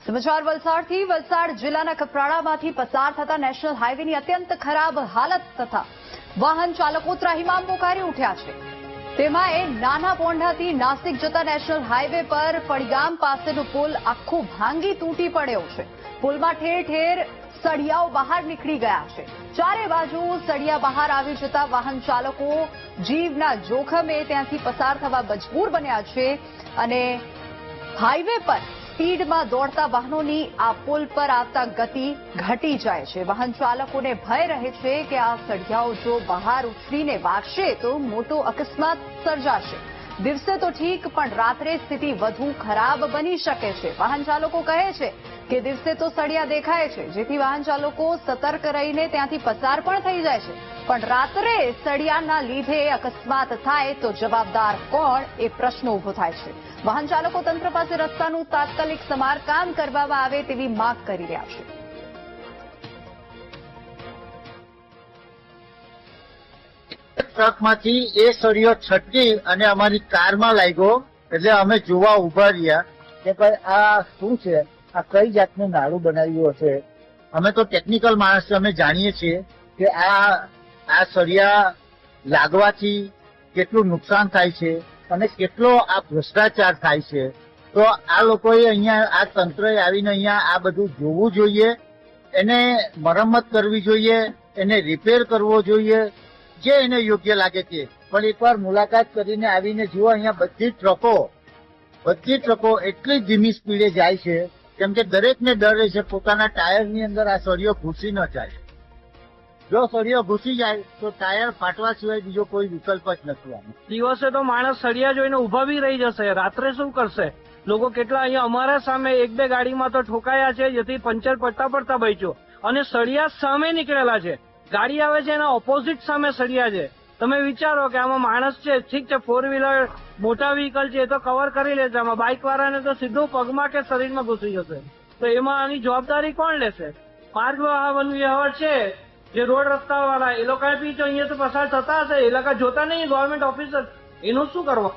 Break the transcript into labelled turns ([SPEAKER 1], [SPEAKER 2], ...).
[SPEAKER 1] સમાચાર વલસાડથી, વલસાડ જિલ્લાના કપરાડામાંથી પસાર થતા નેશનલ હાઈવેની અત્યંત ખરાબ હાલત તથા વાહન ચાલકો ત્રાહિમામ પોકારી ઉઠ્યા છે. તેમાં એ નાના પોંઢાથી નાસિક જતા નેશનલ હાઈવે પર પડિગામ પાસેનો પુલ આખો ભાંગી તૂટી પડ્યો છે. પુલમાં ઠેર ઠેર સળિયાઓ બહાર નીકળી ગયા છે. ચારે બાજુ સળિયા બહાર આવી જતા વાહન ચાલકો જીવના જોખમે ત્યાંથી પસાર થવા મજબૂર બન્યા છે અને હાઈવે પર સ્પીડમાં દોડતા વાહનોની આ પુલ પર આવતા ગતિ ઘટી જાય છે. વાહન ચાલકોને ભય રહે છે કે આ સળિયાઓ જો બહાર ઉછળીને વાગશે તો મોટો અકસ્માત સર્જાશે. દિવસે તો ઠીક, પણ રાત્રે સ્થિતિ વધુ ખરાબ બની શકે છે. વાહન ચાલકો કહે છે કે દિવસે તો સળિયા દેખાય છે, જેથી વાહન ચાલકો સતર્ક રહીને ત્યાંથી પસાર પણ થઈ જાય છે. પણ રાત્રે સળિયાના લીધે અકસ્માત થાય તો જવાબદાર કોણ એ પ્રશ્ન ઊભો થાય છે. વાહન ચાલકો તંત્ર પાસે રસ્તાનું તાત્કાલિક સમારકામ કરવામાં આવે તેવી માંગ કરી રહ્યા છે.
[SPEAKER 2] ટ્રકમાંથી એ સળિયો છટકી અને અમારી કારમાં લાગ્યો, એટલે અમે જોવા ઊભા રહ્યા કે ભાઈ આ શું છે? આ કઈ જાતનું નાળું બનાવ્યું હશે? અમે તો ટેકનિકલ માણસ અમે જાણીએ છીએ કે આ આ સળિયા લાગવાથી કેટલું નુકસાન થાય છે અને કેટલો આ ભ્રષ્ટાચાર થાય છે. તો આ લોકોએ અહીંયા આ તંત્રએ આવીને અહીંયા આ બધું જોવું જોઈએ, એને મરમ્મત કરવી જોઈએ, એને રિપેર કરવો જોઈએ, જે એને યોગ્ય લાગે તે. પણ એકવાર મુલાકાત કરીને આવીને જુઓ, અહીંયા બધી ટ્રકો બધી ટ્રકો એટલી ધીમી સ્પીડે જાય છે, કેમ કે દરેકને ડર રહે છે પોતાના ટાયરની અંદર આ સળિયો ઘૂસી ન જાય. જો સળિયો ઘૂસી જાય, તો ટાયર ફાટવા સિવાય બીજો કોઈ વિકલ્પ જ નથી આનો.
[SPEAKER 3] દિવસે તો માણસ સળિયા જોઈને ઊભા બી રહી જશે. રાત્રે શું કરશે? લોકો કેટલા અહીંયા અમારા સામે એક બે ગાડીમાં તો ઠોકાયા છે, જેથી પંચર પડતા પડતા બચ્યો. અને સળિયા સામે નીકળેલા છે. ગાડી આવે છે, એના ઓપોઝિટ સામે સળિયા છે. તમે વિચારો કે આમાં માણસ છે, ઠીક છે ફોર વ્હીલર મોટા વ્હીકલ છે, એ તો કવર કરી લેશે. આમાં બાઇક વાળાને તો સીધું પગમાં કે શરીરમાં ઘૂસી જશે. તો એમાં આની જવાબદારી કોણ લેશે? માર્ગ વાહન વ્યવહાર છે. જે રોડ રસ્તા વાળા એ લોકો બી તો અહીંયા તો પસાર થતા હશે. એ લોકો જોતા નહીં ગવર્મેન્ટ ઓફિસર એનું શું કરવા?